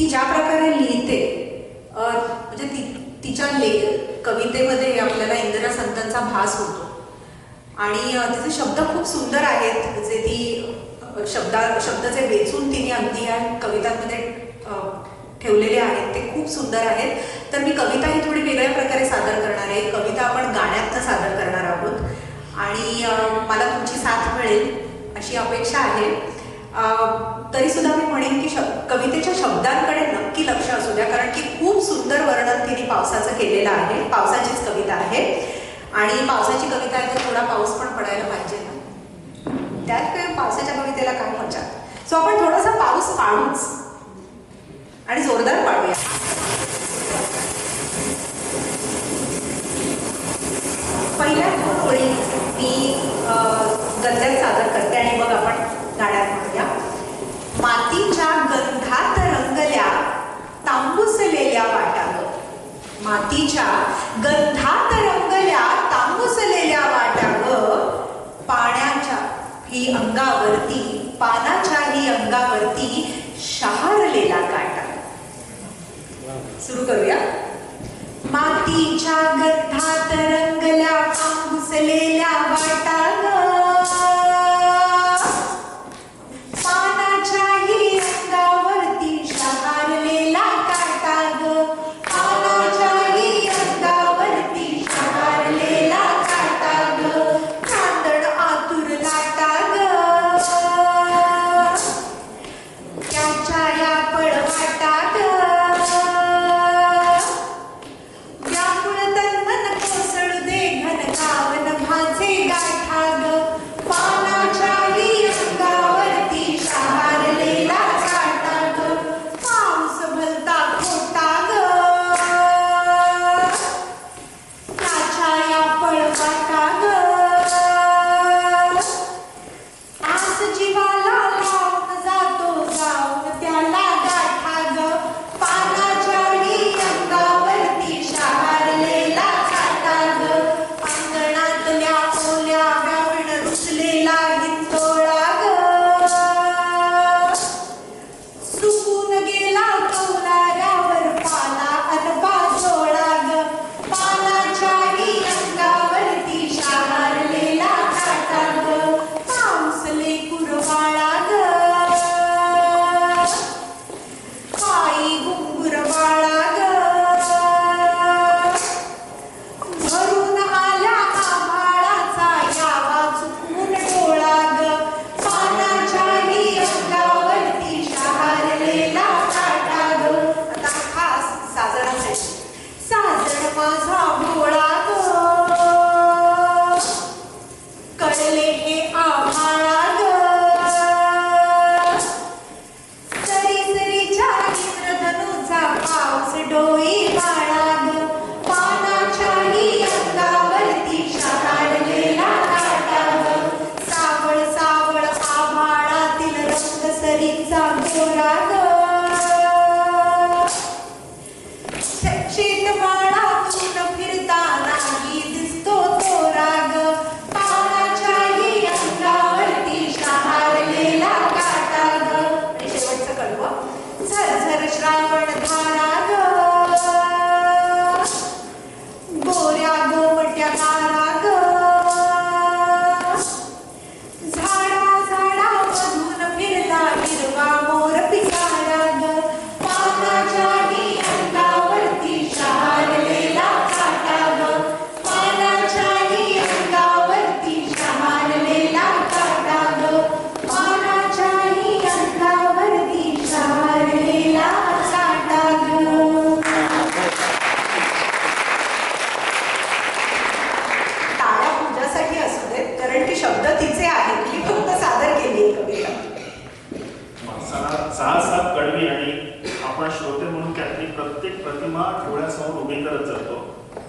ती ज्या प्रकारे लिहिते म्हणजे ती तिच्या ले कवितेमध्ये आपल्याला इंदिरा संतांचा भास होतो. आणि तिचे शब्द खूप सुंदर आहेत. जे ती शब्दा शब्द जे वेचून तिने अगदी या कवितांमध्ये ठेवलेले आहेत. ते खूप सुंदर आहेत. तर मी कविता ही थोडी वेगळ्या प्रकारे सादर करणार आहे. कविता आपण गाण्यातनं सादर करणार आहोत. आणि मला तुमची साथ मिळेल अशी अपेक्षा आहे. तरी सुद्धा मी म्हणेन की शब कवितेच्या शब्दांकडे नक्की लक्ष असू द्या कारण की खूप सुंदर वर्णन तिने पावसाचं केलेलं आहे. पावसाचीच कविता आहे. आणि पावसाची कविता आहे तर थोडा पाऊस पण पडायला पाहिजे ना. त्यात काय पावसाच्या कवितेला काय मजा सो आपण थोडासा पाऊस पाडूच. आणि जोरदार पाडूया पहिल्या दोन ओळी मी अ, गद्यात सादर करते आणि मग आपण गाण्यात म्हणूया मातीच्या गंधात रंगल्या तांबुसलेल्या वाटा ग मातीच्या गंधात रंगल्या तांबुसलेल्या वाटा ग पाण्याच्या ही अंगावरती पानाच्या ही अंगावरती शहारलेला काटा सुरू करूया. मातीच्या गथा तरंगल्या पांघुसलेल्या वाटा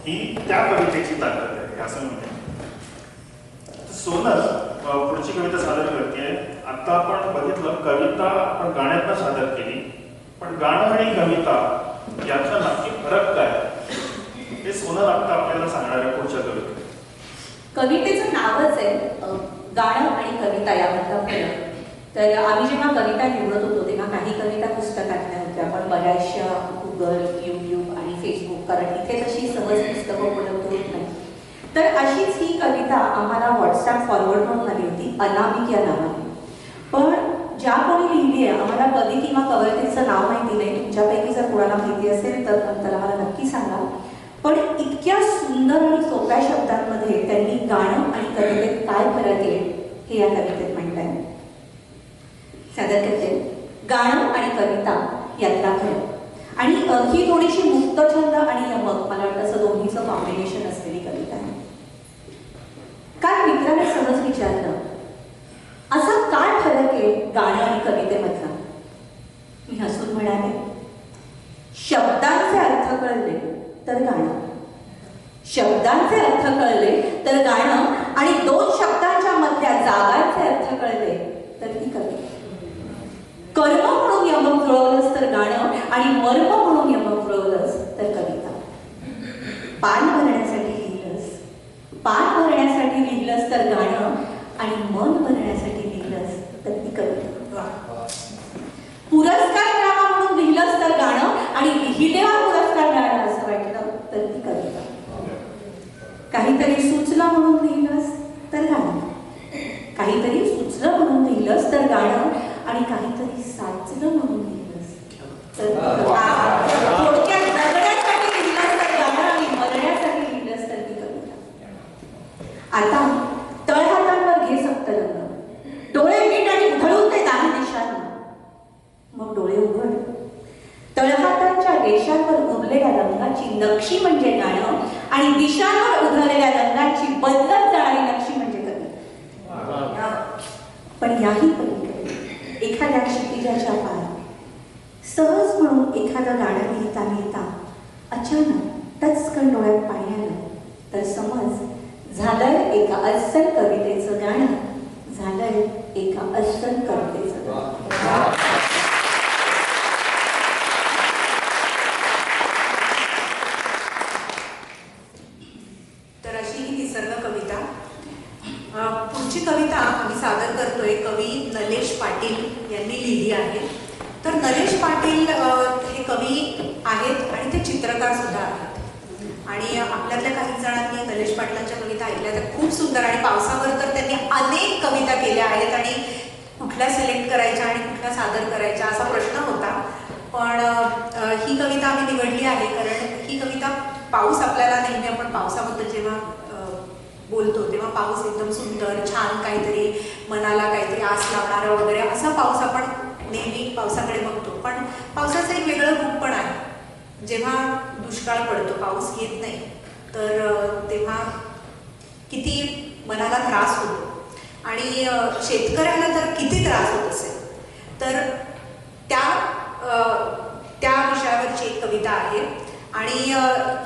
ही त्या कवितेची ताकद आहे असं म्हणते सोनल पुढची कविता सादर करते आता आपण बघितलं कविता आपण गाण्यातनं सादर केली पण गाणं आणि कविता यातला नक्की फरक काय? हे सोनल आता आपल्याला सांगणार आहे पुढच्या कवितेत. कवितेचं नावच आहे गाणं आणि कविता यामधला फरक. तर आम्ही जेव्हा कविता निवडत होतो तेव्हा काही कविता पुस्तकातल्या होत्या. पण बऱ्याचशा गुगल यूट्यूब फेसबुक कारण इथे तशी सहज पुस्तकं उपलब्ध होत नाही. तर अशीच ही कविता आम्हाला व्हॉट्सॲप फॉरवर्ड म्हणून आली होती अनामिक या नावाने. पण ज्या कोणी लिहिली आहे आम्हाला कधी किंवा कवयित्रीचं नाव माहिती नाही तुमच्यापैकी जर कोणाला माहिती असेल तर नंतर आम्हाला नक्की सांगा. पण इतक्या सुंदर आणि सोप्या शब्दांमध्ये त्यांनी गाणं आणि कवितेत काय फरक आहे हे या कवितेत म्हणताय. सादर करते. गाणं आणि कविता यातला फरक. आणि ही थोडीशी मुक्तछंद आणि यमक मला वाटतं असं दोन्हीचं कॉम्बिनेशन असलेली कविता आहे. काय मित्राने सहज विचारलं? असा काय फरक आहे गाणं आणि कवितेमधला? मी हसून म्हणाले शब्दांचे अर्थ कळले तर गाणं. शब्दांचे अर्थ कळले 拔你好 कविता आता तळहातांवर घे सप्तरंग डोळे मीठ आणि उधळून ते दाही दिशांना मग डोळे उघड तळहातांच्या रेषांवर उरलेल्या रंगाची नक्षी म्हणजे गाणं आणि दिशांवर उधळलेल्या रंगाची बदलत जाणारी नक्षी म्हणजे कविता पण याही पलीकडे एखाद्या क्षितिजाच्या पार सहज म्हणून एखादं गाणं लिहिता लिहिता अचानक टचकन डोळ्यात पाणी आलं तर समज झालंय एका अस्सल कवितेचं गाणं झालंय एका अस्सल कवितेचं गाणं तर अशी ही निसर्ग कविता अं, पुढची कविता आम्ही सादर करतोय. कवी नलेश पाटील यांनी लिहिली आहे. तर नलेश पाटील हे कवी आहेत आणि ते चित्रकार सुद्धा आहेत. आणि आपल्यातल्या काही जणांनी नलेश पाटलांच्या कविता ऐकल्या तर खूप सुंदर आणि पावसावर तर त्यांनी अनेक कविता केल्या आहेत आणि कुठल्या सिलेक्ट करायच्या आणि कुठल्या सादर करायच्या असा प्रश्न होता. पण ही कविता आम्ही निवडली आहे कारण ही कविता पाऊस आपल्याला नेहमी आपण पावसाबद्दल जेव्हा बोलतो तेव्हा पाऊस एकदम सुंदर छान काहीतरी मनाला काहीतरी आस लावणारा वगैरे असा पाऊस आपण नेहमी पावसाकडे बघतो. पण पावसाचं एक वेगळं रूप पण आहे. जेव्हा दुष्काळ पडतो पाऊस येत नाही तर तेव्हा किती मनाला त्रास होतो. आणि शेतकऱ्याला तर किती त्रास होत असेल. तर त्या त्या विषयावरची एक कविता आहे. आणि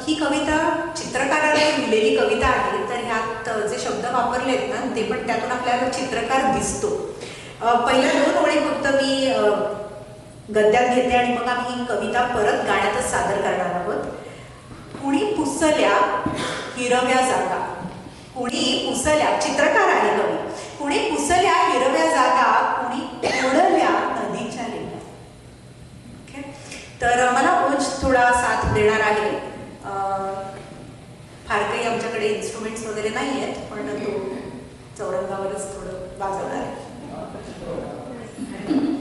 ही कविता चित्रकाराने लिहिलेली कविता आहे. तर ह्यात जे शब्द वापरले आहेत ना ते पण त्यातून आपल्याला चित्रकार दिसतो. पहिल्या दोन ओळी फक्त मी गद्यात घेते आणि मग आम्ही ही कविता परत गाण्यातच सादर करणार आहोत. कुणी पुसल्या हिरव्या जागा. कुणी पुसल्या चित्रकार आहे कवी. कुणी पुसल्या हिरव्या जागा कुणी ओढल्या नदीच्या लेण्या. तर मला ओज थोडा साथ देणार आहे. फार काही आमच्याकडे इन्स्ट्रुमेंट्स वगैरे नाही आहेत पण तो चौरंगावरच थोडं वाजवणार आहे. हो.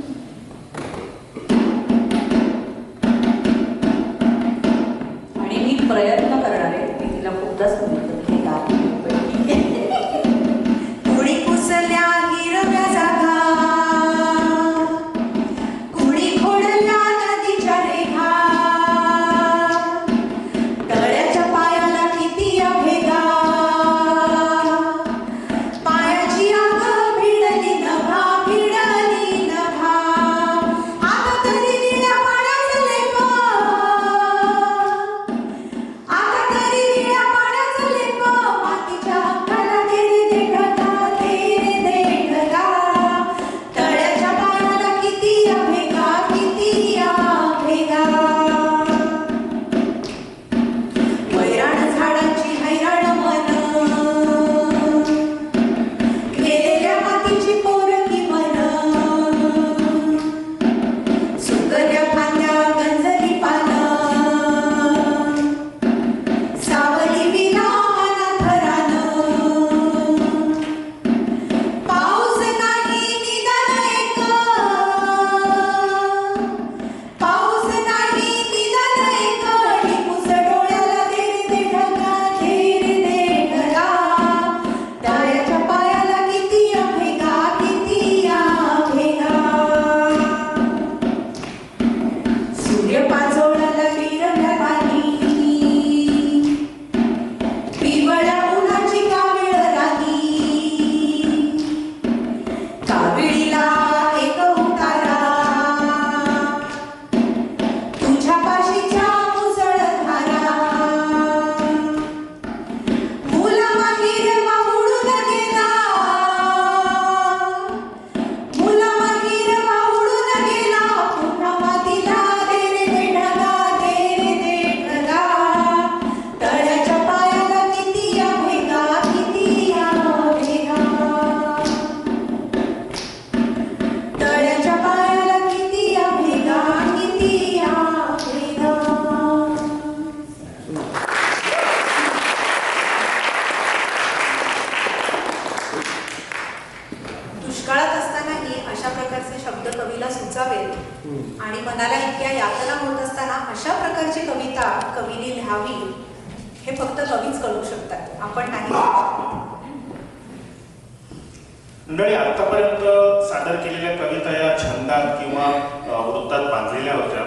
किंवा वृत्तात बांधलेल्या होत्या.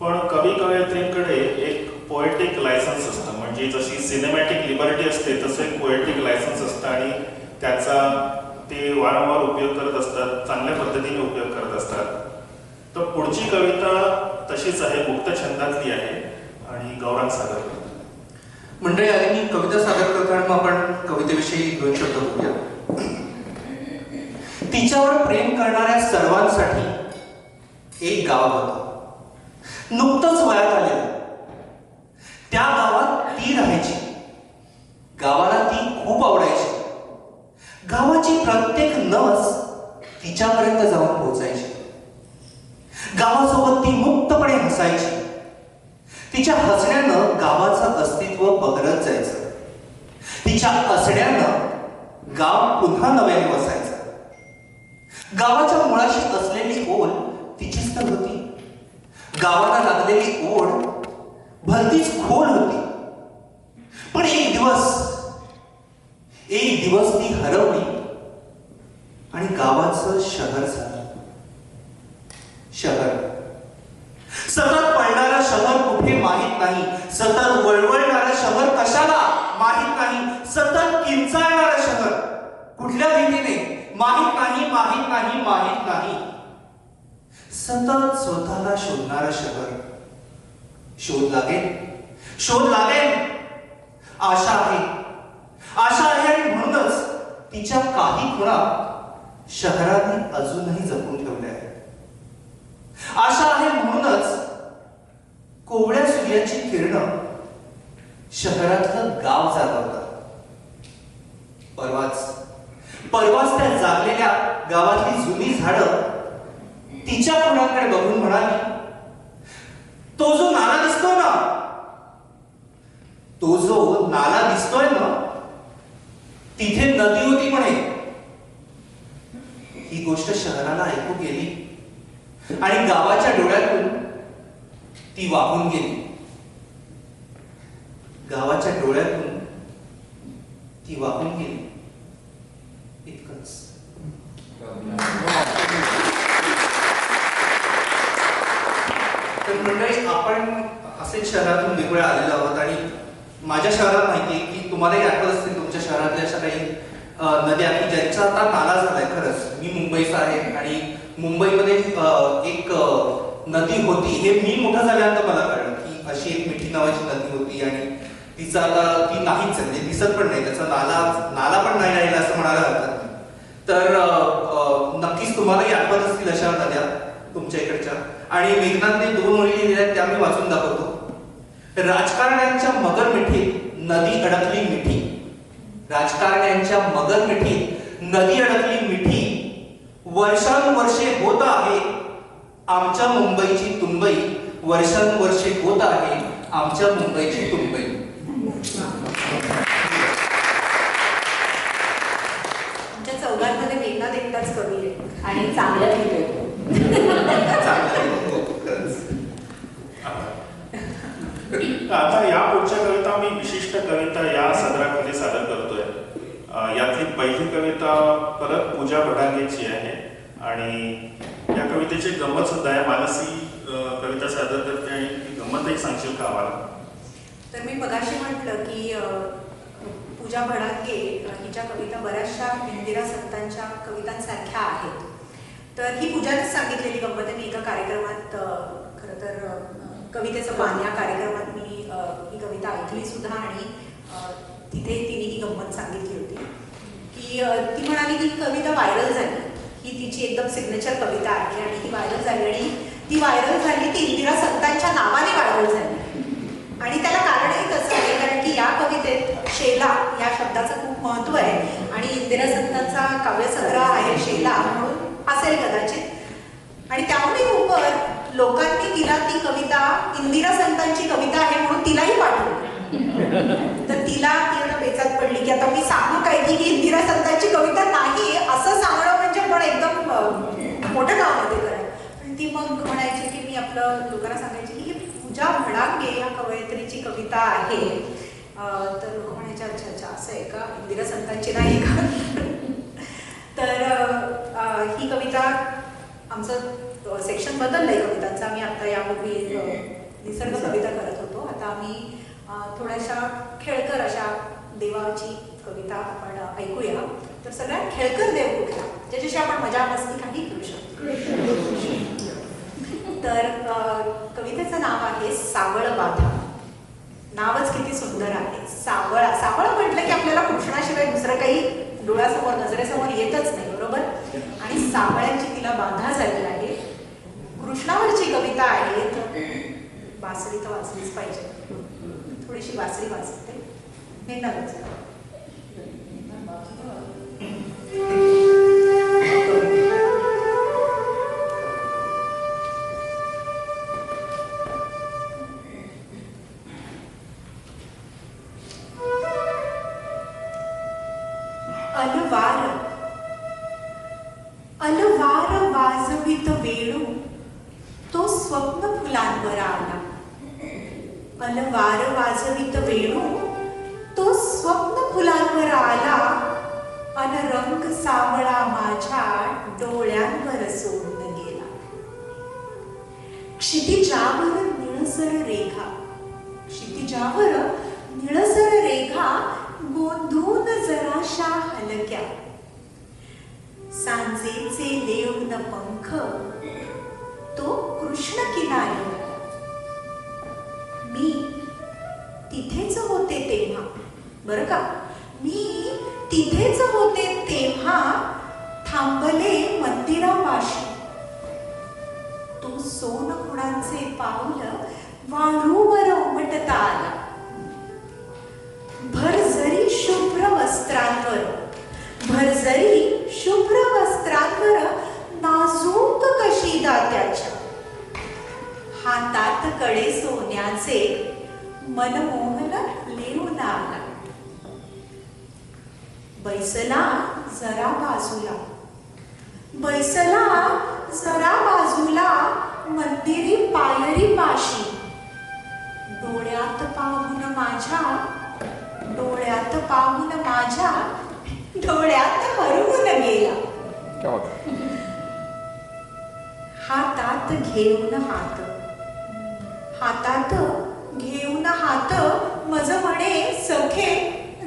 पण कवी कवयित्रींकडे एक पोएटिक लायसन्स असतं. म्हणजे जशी सिनेमॅटिक लिबर्टी असते तसं एक पोएटिक लायसन्स असतं आणि त्याचा ते वारंवार उपयोग करत असतात चांगल्या पद्धतीने उपयोग करत असतात. तर पुढची कविता तशीच आहे मुक्त छंदातली आहे आणि गौरांग सादर म्हणजे मंडळी मी कविता सादर करताना मग आपण कवितेविषयी दोन शब्द बोलूया. तिच्यावर प्रेम करणाऱ्या सर्वांसाठी एक गाव होतं. नुकतंच वयात आलेलं. त्या गावात ती राहायची. गावाला ती खूप आवडायची. गावाची प्रत्येक नस तिच्यापर्यंत जाऊन पोहोचायची गावासोबत ती मुक्तपणे हसायची. तिच्या हसण्यानं गावाचं अस्तित्व बघत जायचं. तिच्या असण्यानं गाव पुन्हा नव्याने वसायचं. गावाच्या मुळाशी असलेली ओल शिस्त होती. गावाला लागलेली ओढ भलतीच खोल होती. पण एक दिवस एक दिवस ती हरवली आणि गावाचं शहर झालं. शहर. सतत पळणारं शहर कुठे माहीत नाही. सतत वळवळणारं शहर कशाला माहीत नाही. सतत किंचाळणारं शहर कुठल्या भीतीने माहीत नाही माहीत नाही माहीत नाही. सतत स्वतःला शोधणारं शहर. शोध लागेल. शोध लागेल. आशा आहे. आशा आहे आणि म्हणूनच तिच्या काही खुणा शहराने अजूनही जपून ठेवल्या आहेत. आशा आहे म्हणूनच कोवळ्या सूर्याची किरण शहरातलं गाव जागवतात. परवाच परवाच त्या जागलेल्या गावातली जुनी झाडं तिच्या खुणाकडे बघून म्हणाली? तो जो नाला दिसतोय ना तो जो नाला दिसतोय ना तिथे नदी होती म्हणे. ही गोष्ट शहराला ऐकू गेली आणि गावाच्या डोळ्यातून ती वाहून गेली. गावाच्या डोळ्यातून ती वाहून गेली. इतकंच. तर मंडळी आपण असेच शहरातून वेगवेगळ्या आलेलो आहोत आणि माझ्या शहरात माहिती आहे की तुम्हालाही आठवत असतील तुमच्या शहरातल्या अशा काही नद्या की ज्यांचा आता नाला झालाय खरंच. मी मुंबईचा आहे आणि मुंबईमध्ये एक नदी होती. हे मी मोठं झाल्यानंतर मला कळलं की अशी एक मिठी नावाची नदी होती आणि तिचा आता ती नाहीच म्हणजे दिसत पण नाही. त्याचा नाला नाला पण नाही राहिला असं म्हणायला हरकत नाही तर अ, अ, नक्कीच तुम्हालाही आठवत असतील अशा नद्या तुमच्या इकडच्या आणि मेघनाथने दोन मुली लिहिल्या आहेत त्या मी वाचून दाखवतो. राजकारण्यांच्या मगर मिठीत नदी अडकली मिठी. राजकारण्यांच्या मगर मिठीत नदी अडकली मिठी. वर्षानुवर्षे होत आहे आमच्या मुंबईची तुंबई. वर्षानुवर्षे होत आहे आमच्या मुंबईची तुंबई आमच्या चौघांमध्ये मेघनाथ एकटाच कवी आहे आणि चांगलं लिहितोय तो. चांगलं आहे. हो, खरंच. आता या पुढच्या कविता मी विशिष्ट कविता या सदराखाली सादर करतोय अं, यातली पहिली कविता परत पूजा भडांगेची आहे. आणि या कवितेची गंमत सुद्धा आहे. मानसी कविता सादर करते आणि ती गंमतही सांगशील का आम्हाला? तर मी मगाशी म्हटलं की पूजा भडांगे हिच्या कविता बऱ्याचशा इंदिरा संतांच्या कवितांसारख्या आहेत. तर ही पूजानेच सांगितलेली गंमत आहे. मी एका कार्यक्रमात खरं तर कवितेचं पान या कार्यक्रमात मी ही कविता ऐकली सुद्धा आणि तिथे तिने ही गंमत सांगितली होती. की ती म्हणाली की कविता व्हायरल झाली. ही तिची एकदम सिग्नेचर कविता आहे आणि ती व्हायरल झाली आणि ती व्हायरल झाली ती इंदिरा संतांच्या नावाने व्हायरल झाली. आणि त्याला कारणही तसं आहे कारण की या कवितेत शेला या शब्दाचं खूप महत्त्व आहे आणि इंदिरा संतांचा काव्यसंग्रह आहे शेला म्हणून असेल कदाचित. आणि त्यामुळे उपर लोकांनी तिला ती कविता इंदिरा संतांची कविता आहे म्हणून तिलाही पाठवली. तर तिला ती आता बेचात पडली की आता मी सांगू काय की ही इंदिरा संतांची कविता नाही असं सांगणं म्हणजे पण एकदम मोठं काम होते ते पण ती मग म्हणायची की मी आपलं लोकांना सांगायची की ही पूजा भडांगे या कवयित्रीची कविता आहे. तर लोक म्हणायचे अच्छा अच्छा असं आहे का? इंदिरा संतांची नाही का? तर ही कविता आमचं सेक्शन बदललंय कवितांचं. आम्ही आता यापूर्वी निसर्ग कविता करत होतो. आता आम्ही थोड्याशा खेळकर अशा देवाची कविता आपण ऐकूया. तर सगळ्यात खेळकर देव कुठला? ज्याच्याशी आपण मजा मस्ती काही करू शकतो. तर कवितेचं नाव आहे सावळ बाधा नावच किती सुंदर आहे. सावळ सावळ म्हटलं की आपल्याला कृष्णाशिवाय दुसरं काही डोळ्यासमोर नजरेसमोर येतच नाही बरोबर? आणि सावळ्यांची तिला बाधा झाली आहे. कृष्णावरची कविता आहे तर बासरी तर वाचलीच पाहिजे. थोडीशी वासरी वाचते हे नव्हेच अलवार. अलवार वाजवित वेणू. तो स्वप्न फुलांवर आला. अलवार वाजवित वेणू तो स्वप्न फुलांवर आला अन रंग सावळा माझ्या डोळ्यांवर सोडून गेला क्षितिजावर निळसर रेखा क्षितिजावर निळसर रेखा गोंधून जराशा हलक्या सांजेचे लेवून पंख तो कृष्ण किनारी मी तिथेच होते तेव्हा. बर का? मी तिथेच होते तेव्हा थांबले मंदिरापाशी. तो सोन कुणाचे पाऊल वाळूवर उमटता आला. भरजरी शुभ्र वस्त्रांवर भरजरी शुभ्र वस्त्रांवर नाजूक कशी दात्याच्या? हातात कडे सोन्याचे मनमोहन लेऊन आला बैसला जरा बाजूला. बैसला जरा बाजूला मंदिरी पायरी पाशी. डोळ्यात पाहून माझ्या डोळ्यात पाहून माझ्या डोळ्यात हरवून गेला. हातात घेऊन हात हातात घेऊन हात मज म्हणे सखे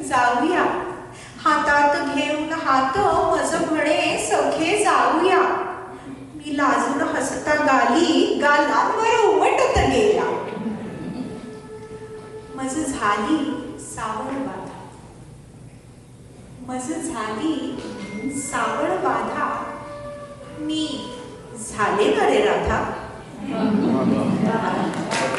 जाऊया. हातात घेऊन हात मज म्हणे सखे जाऊया. मी लाजून हसता गाली गालांवर उमटत गेला. मज झाली सावळ बाधा. मज झाली सावळ बाधा. मी झाले का रे राधा मज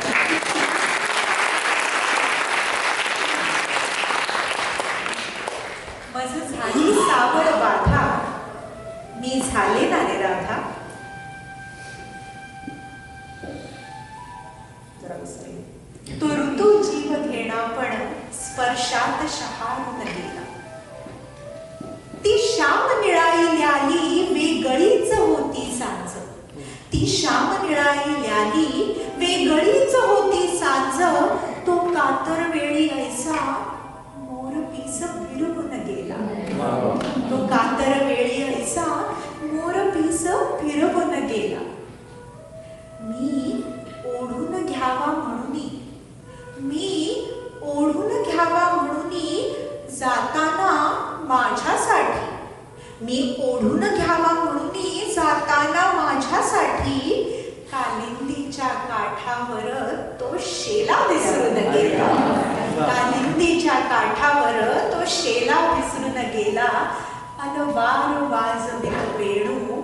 घ्यावा म्हणून मी ओढून घ्यावा म्हणून जाताना माझ्यासाठी. मी ओढून घ्यावा म्हणून जाताना माझ्यासाठी कालिंदीच्या काठावर तो शेला विसरून गेला. कालिंदीच्या काठावर तो शेला विसरून गेला. अन वार वाजवित वेणू.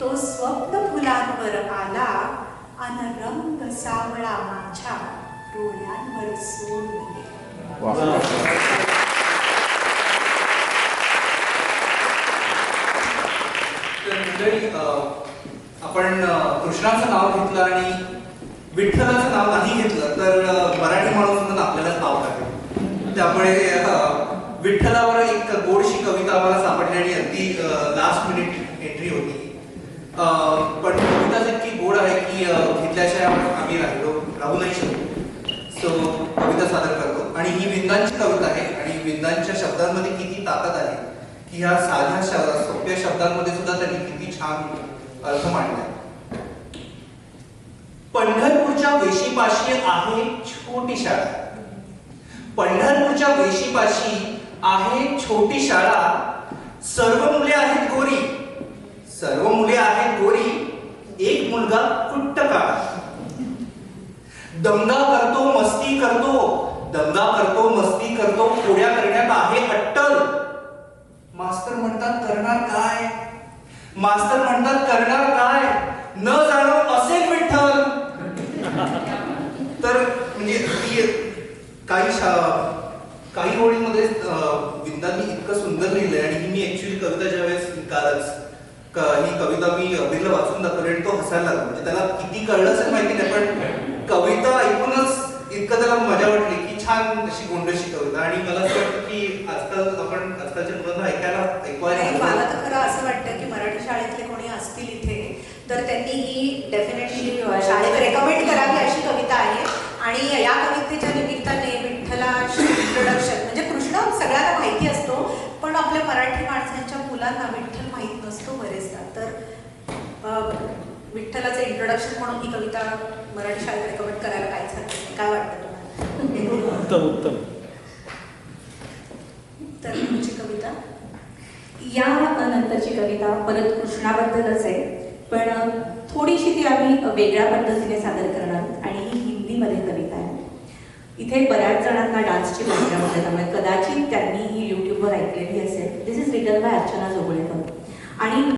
तो स्वप्न फुलांवर आला. अन रंग सावळा माझ्या डोळ्यांवर मंडळी आपण कृष्णाचं नाव घेतलं आणि विठ्ठलाचं नाव नाही घेतलं तर मराठी माणूस म्हणून आपल्यालाच नाव टाकेल त्यामुळे विठ्ठलावर एक गोडशी कविता आम्हाला सापडली आणि अगदी लास्ट मिनिट एंट्री होती. अं, पण कविता आहे की घेतल्याशिवाय आम्ही राहिलो राहू नाही शकतो सो कविता सादर करतो. आणि ही विंदांची कविता आहे. आणि विंदांच्या शब्दांमध्ये किती ताकद आहे की ह्या साध्या शब्द सोप्या शब्दांमध्ये सुद्धा त्यांनी किती छान अर्थ मांडलाय पंढरपूरच्या वेशीपाशी आहे छोटी शाळा. पंढरपूरच्या वेशीपाशी आहे छोटी शाळा. सर्व मुले आहेत गोरी. सर्व मुले आहेत गोरी. एक मुलगा कुट्ट काळा दंगा करतो मस्ती करतो. दंगा करतो मस्ती करतो पोड्या करण्यात आहे अट्टल. मास्तर म्हणतात करणार काय? मास्तर म्हणतात करणार काय? न जाणो असेल विठ्ठल. तर म्हणजे काही शा- काही ओळीमध्ये विंदांनी इतकं सुंदर लिहिलंय आणि ही मी ऍक्च्युली कविता ज्यावेळेस कालच ही कविता मी अभिरला वाचून दाखवली तो हसायला लागला. म्हणजे त्याला किती कळलं असेल माहिती नाही पण कविता ऐकूनच इतकं त्याला मजा वाटली की छान अशी गोंडशी कविता. आणि मला असं वाटतं की आजकाल आपण आजकालच्या मुलांना ऐकायला ऐकवायला मला तर खरं असं वाटतं की मराठी शाळेतले कोणी असतील इथे तर त्यांनी ही डेफिनेटली शाळेत रेकमेंड करावी अशी कविता आहे. आणि या कवितेच्या निमित्ताने विठ्ठला इंट्रोडक्शन म्हणजे कृष्ण सगळ्यांना माहिती असतो पण आपल्या मराठी माणसांच्या मुलांना विठ्ठल नसतो बरेचदा. तर विठ्ठलाचं इंट्रोडक्शन म्हणून ही कविता मराठी शाळेत रेकमेंड करायला काहीच हरकत नाही काय वाटतं तुम्हाला? उत्तम उत्तम. तर तुमची कविता. या नंतरची कविता परत कृष्णाबद्दलच आहे. पण थोडीशी ती आम्ही वेगळ्या पद्धतीने सादर करणार आणि ही हिंदीमध्ये कविता आहे. इथे बऱ्याच जणांना डान्सची भाषा होते त्यामुळे कदाचित त्यांनी ही युट्यूबवर ऐकलेली असेल. This is written by Archana Joglekar. आणि